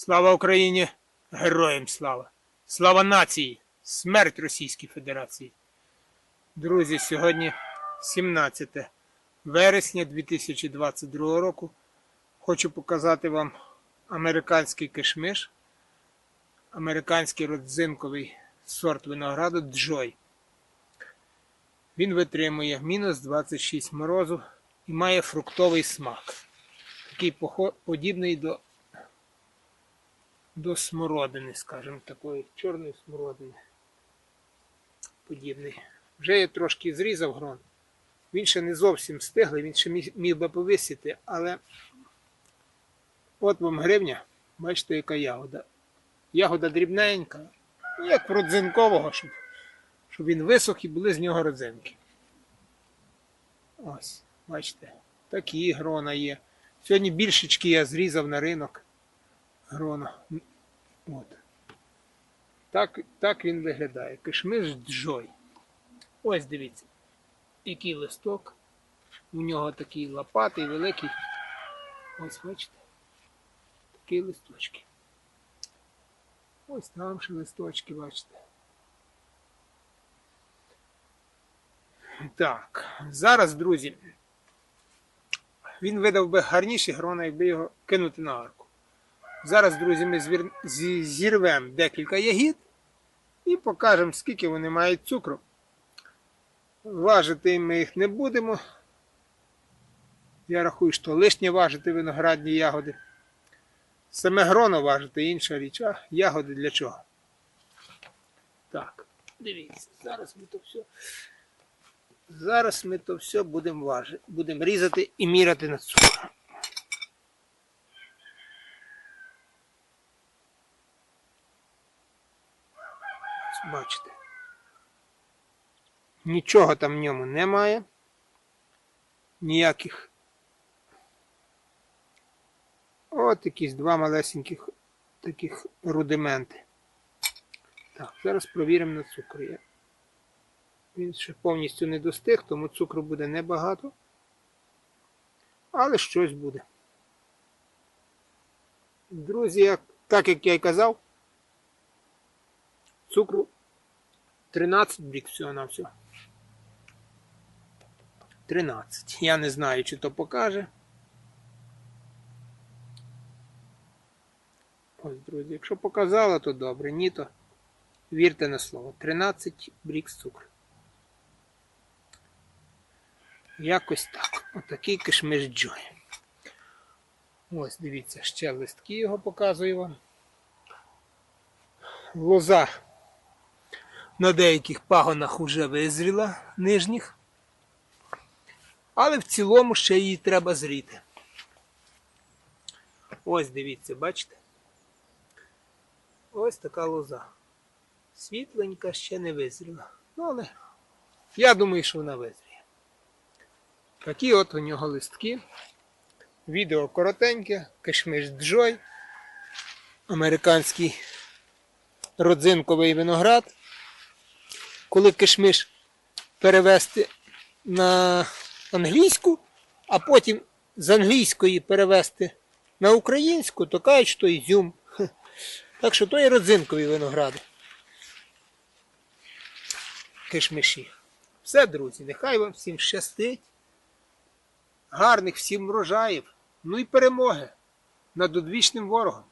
Слава Україні! Героям слава! Слава нації! Смерть Російській Федерації! Друзі, сьогодні 17 вересня 2022 року. Хочу показати вам американський кишмиш, американський родзинковий сорт винограду Джой. Він витримує мінус 26 морозу і має фруктовий смак. Такий подібний до до смородини, скажімо, такої чорної смородини. Подібний. Вже я трошки зрізав грон. Він ще не зовсім стиглий, він ще міг, би повисіти, але от вам гривня, бачите, яка ягода. Ягода дрібненька, ну, як родзинкового, щоб, щоб він висох і були з нього родзинки. Ось, бачите, такі грона є. Сьогодні більшечки я зрізав на ринок грона. От. Так, так він виглядає. Кишмиш Джой. Ось дивіться, який листок. У нього такий лопатий, великий. Ось бачите. Такі листочки. Ось там ще листочки, бачите. Так, зараз, друзі, він видав би гарніші грона, якби його кинути на арку. Зараз, друзі, ми звір... зірвемо декілька ягід і покажемо, скільки вони мають цукру. Важити ми їх не будемо. Я рахую, що лишнє важити виноградні ягоди. Саме гроно важити інша річ, а ягоди для чого? Так, дивіться, зараз ми то все. Зараз ми то все будемо будемо різати і міряти на цукор. Бачите. Нічого там в ньому немає. Ніяких. От якісь два малесеньких таких рудименти. Так, зараз провіримо на цукор. Я- Він ще повністю не достиг, тому цукру буде небагато. Але щось буде. Друзі, так як я й казав, цукру 13 брік всього на всього. 13. Я не знаю, чи то покаже. Ось, друзі, якщо показало, то добре. Ні, то вірте на слово. 13 брік цукру. Якось так. Отакий кишмиш Джой. Ось, дивіться, ще листки його показую вам. Лоза на деяких пагонах уже визріла нижніх. Але в цілому ще її треба зріти. Ось дивіться, бачите? Ось така лоза. Світленька ще не визріла. Ну, але я думаю, що вона визріє. Такі от у нього листки. Відео коротеньке, кишмиш Джой, американський родзинковий виноград. Коли кишмиш перевести на англійську, а потім з англійської перевести на українську, то кажуть, що ізюм. Так що то і родзинкові виногради. Кишмиші. Все, друзі, нехай вам всім щастить. Гарних всім врожаїв, ну і перемоги над одвічним ворогом.